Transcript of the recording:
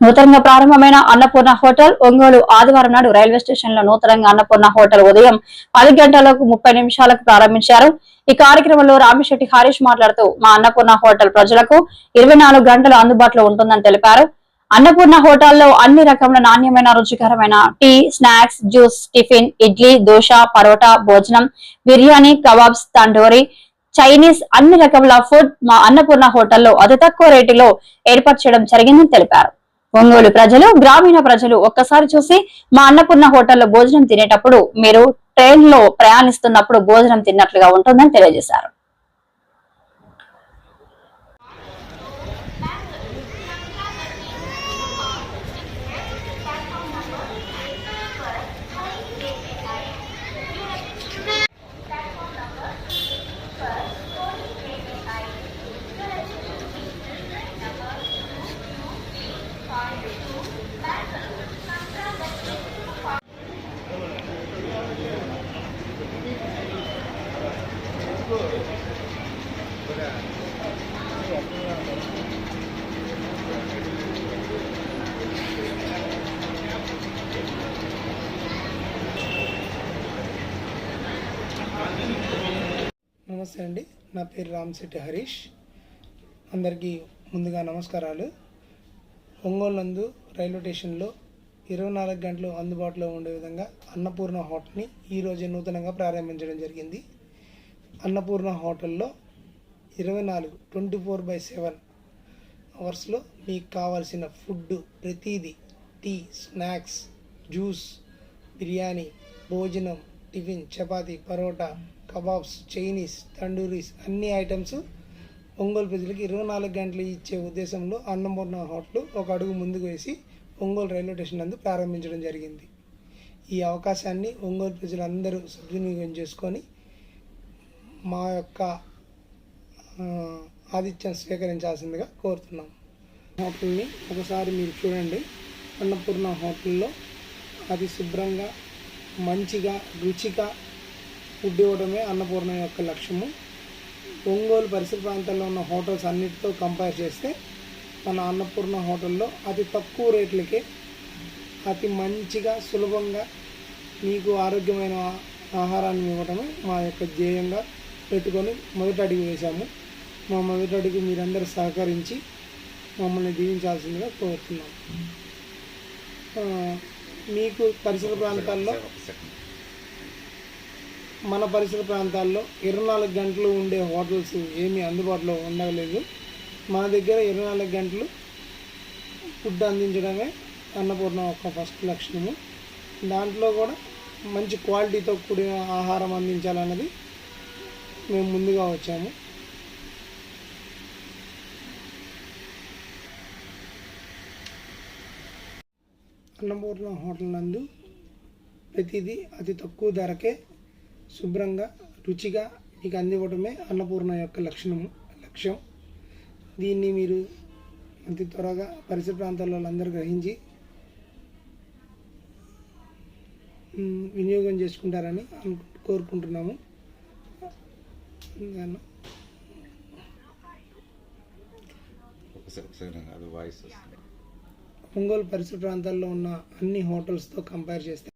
నూతనంగా ప్రారంభమైన అన్నపూర్ణ హోటల్ ఒంగోలు ఆదివారం నాడు రైల్వే స్టేషన్లో నూతనంగా అన్నపూర్ణ హోటల్ ఉదయం పది గంటలకు ముప్పై నిమిషాలకు ప్రారంభించారు. ఈ కార్యక్రమంలో రామిశెట్టి హరీష్ మాట్లాడుతూ మా అన్నపూర్ణ హోటల్ ప్రజలకు ఇరవై నాలుగు గంటలు అందుబాటులో ఉంటుందని తెలిపారు. అన్నపూర్ణ హోటల్లో అన్ని రకముల నాణ్యమైన రుచికరమైన tea snacks juice tiffin idli dosa paratha భోజనం బిర్యానీ కబాబ్స్ తండూరి చైనీస్ అన్ని రకముల ఫుడ్ మా అన్నపూర్ణ హోటల్లో అతి తక్కువ రేటులో ఏర్పాటు చేయడం జరిగిందని తెలిపారు. ఒంగోలు ప్రజలు గ్రామీణ ప్రజలు ఒక్కసారి చూసి మా అన్నపూర్ణ హోటల్లో భోజనం తినేటప్పుడు మీరు ట్రైన్లో ప్రయాణిస్తున్నప్పుడు భోజనం తిన్నట్లుగా ఉంటుందని తెలియజేశారు. నమస్తే అండి. నా పేరు రామశెట్టి హరీష్. అందరికీ ముందుగా నమస్కారాలు. ఒంగోలు నందు రైల్వే స్టేషన్లో ఇరవై నాలుగు గంటలు అందుబాటులో ఉండే విధంగా అన్నపూర్ణ హోటల్ని ఈరోజు నూతనంగా ప్రారంభించడం జరిగింది. అన్నపూర్ణ హోటల్లో ఇరవై నాలుగు ట్వంటీ ఫోర్ బై సెవెన్ అవర్స్లో మీకు కావాల్సిన ఫుడ్ ప్రతిదీ టీ స్నాక్స్ జ్యూస్ బిర్యానీ భోజనం tiffin chapati paratha kebabs Chinese tandooris అన్ని ఐటమ్స్ ఒంగోలు ప్రజలకు ఇరవై నాలుగు గంటలు ఇచ్చే ఉద్దేశంలో అన్నపూర్ణ హోటల్ ఒక అడుగు ముందుకు వేసి ఒంగోలు రైల్వే స్టేషన్ నందు ప్రారంభించడం జరిగింది. ఈ అవకాశాన్ని ఒంగోలు ప్రజలందరూ సద్వినియోగం చేసుకొని మా యొక్క ఆతిథ్యం స్వీకరించాల్సిందిగా కోరుతున్నాం. హోటల్ని ఒకసారి మీరు చూడండి. అన్నపూర్ణ హోటల్లో అతి శుభ్రంగా మంచిగా రుచిగా ఫుడ్ ఇవ్వడమే అన్నపూర్ణ యొక్క లక్ష్యము. ఒంగోలు పరిసర ప్రాంతాల్లో ఉన్న హోటల్స్ అన్నిటితో కంపేర్ చేస్తే మన అన్నపూర్ణ హోటల్లో అతి తక్కువ రేట్లకే అతి మంచిగా సులభంగా మీకు ఆరోగ్యమైన ఆహారాన్ని ఇవ్వడమే మా యొక్క ధ్యేయంగా పెట్టుకొని మొదట అడుగు వేశాము. మా మొదటి మీరందరూ సహకరించి మమ్మల్ని దీవించాల్సిందిగా కోరుతున్నాం. మీకు పరిసర ప్రాంతాల్లో మన పరిసర ప్రాంతాల్లో ఇరవై నాలుగు గంటలు ఉండే హోటల్స్ ఏమీ అందుబాటులో ఉండలేదు. మన దగ్గర ఇరవై నాలుగు గంటలు ఫుడ్ అందించడమే అన్నపూర్ణ యొక్క ఫస్ట్ లక్ష్యము దాంట్లో కూడా మంచి క్వాలిటీతో కూడిన ఆహారం అందించాలన్నది మేము ముందుగా వచ్చాము. అన్నపూర్ణ హోటల్ నందు ప్రతిదీ అతి తక్కువ ధరకే శుభ్రంగా రుచిగా మీకు అందివ్వడమే అన్నపూర్ణ యొక్క లక్షణము లక్ష్యం. దీన్ని మీరు అతి త్వరగా పరిసర ప్రాంతాల్లో అందరూ గ్రహించి వినియోగం చేసుకుంటారని అను కోరుకుంటున్నాము. సరే ఒకసారి అది వాయిస్ వస్తుంది. ఒంగోలు పరిసర ప్రాంతాల్లో ఉన్న అన్ని హోటల్స్తో కంపేర్ చేస్తే